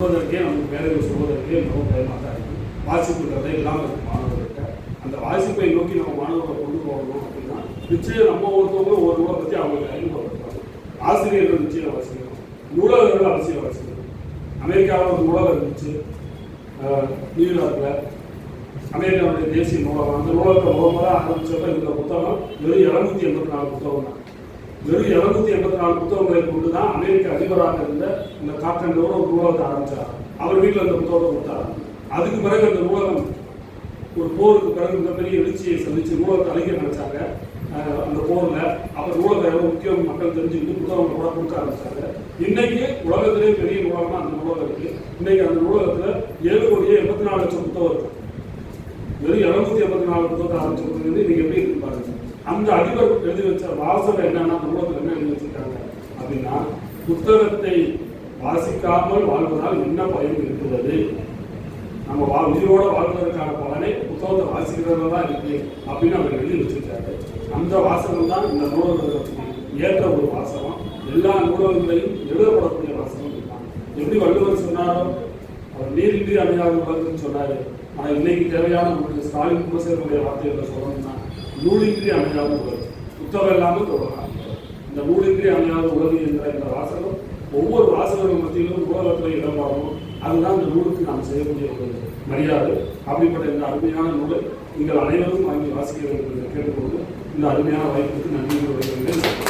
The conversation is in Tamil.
சொல்வதற்கே நமக்கு வேலைகள் சொல்வதற்கே மிகவும் பயமாக இருக்குது வாசிப்புன்றதே இல்லாமல் இருக்கு மாணவர்கள்ட்ட. அந்த வாசிப்பை நோக்கி நம்ம மாணவர்களை கொண்டு போகணும் அப்படின்னா நிச்சயம் நம்ம ஒருத்தவங்களும் ஒரு நூலை பற்றி அவங்களுக்கு அறிமுகப்படுத்தணும் ஆசிரியர்கள் நிச்சயம் வாசிக்கணும் நூலகர்கள் அவசியம் வாசிக்கணும் அமெரிக்காவில் ஒரு நூலகம் இருந்துச்சு. நியூயார்க்கில் அமெரிக்காவுடைய தேசிய நூலகம். அந்த நூலகத்தை முதல் முதல்ல ஆரம்பிச்சப்ப இந்த புத்தகம் வெறும் இரநூத்தி எண்பத்தி நாலு புத்தகம் தான் வெறும் எழுநூத்தி எண்பத்தி நாலு புத்தகங்களை கொண்டு தான் அமெரிக்க அதிபராக இருந்த இந்த காற்றண்டோட ஒரு நூலகத்தை ஆரம்பிச்சார். அவர் வீட்டில் அந்த புத்தகத்தை கொடுத்தார். அதுக்கு பிறகு அந்த நூலகம் ஒரு போருக்கு பிறகு மிகப்பெரிய எழுச்சியை சந்திச்சு நூலகத்தை அழிக்க நினைச்சாங்க. அந்த போரில். அப்போ நூலகம் எவ்வளவு முக்கியம் மக்கள் தெரிஞ்சுக்கிட்டு புத்தகங்களை கூட கொடுக்க ஆரம்பிச்சாங்க. இன்னைக்கு உலகத்திலே பெரிய நூலகமா அந்த நூலகம் இருக்கு. இன்னைக்கு அந்த நூலகத்தில் ஏழு கோடியே எண்பத்தி நாலு லட்சம் புத்தகம் இருக்கு. வெறும் எழுநூத்தி எண்பத்தி நாலு புத்தகத்தை ஆரம்பிச்சு வந்து நீங்க எப்படி அந்த அதிபர் எழுதி வச்ச வாசகம் என்னன்னா நூலகத்தில் என்ன எழுதி வச்சிருக்காங்க. அப்படின்னா புத்தகத்தை வாசிக்காமல் வாழ்வதால் என்ன பயன் இருக்கிறது? நம்ம வா உயிரோட வாழ்வதற்கான பலனை புத்தகத்தை வாசிக்கிறதுல தான் இருக்கு அப்படின்னு அவர் எழுதி வச்சிருக்காரு. அந்த வாசகம் தான் இந்த நூலகத்துக்கு ஏற்ற ஒரு வாசகம். எல்லா நூலகங்களையும் எழுதப்படக்கூடிய வாசகம் எப்படி வள்ளுவர் சொன்னாரோ அவர் நீரின்றி அமையாத உலகம்னு சொன்னாரு. ஆனா இன்னைக்கு தேவையான உங்களுக்கு ஸ்டாலின் குலசேகருடைய வார்த்தைகளை சொல்லணும்னா நூலின்றி அமையாத உலகம் புத்தகம் இல்லாமல் தொடரலாம். இந்த நூலின்றி அமையாத உலகம் என்ற இந்த வாசகம் ஒவ்வொரு வாசகர்கள் மத்தியிலும் உலகத்தில் இடம்பெறணும் அதுதான் இந்த நூலுக்கு நாம் செய்யக்கூடிய ஒரு மரியாதை. அப்படிப்பட்ட இந்த அருமையான நூலை நீங்கள் அனைவரும் வாங்கி வாசிக்க வேண்டும் என்று கேட்டுக்கொண்டு இந்த அருமையான வாய்ப்புக்கு நன்றி கூறுகிறேன்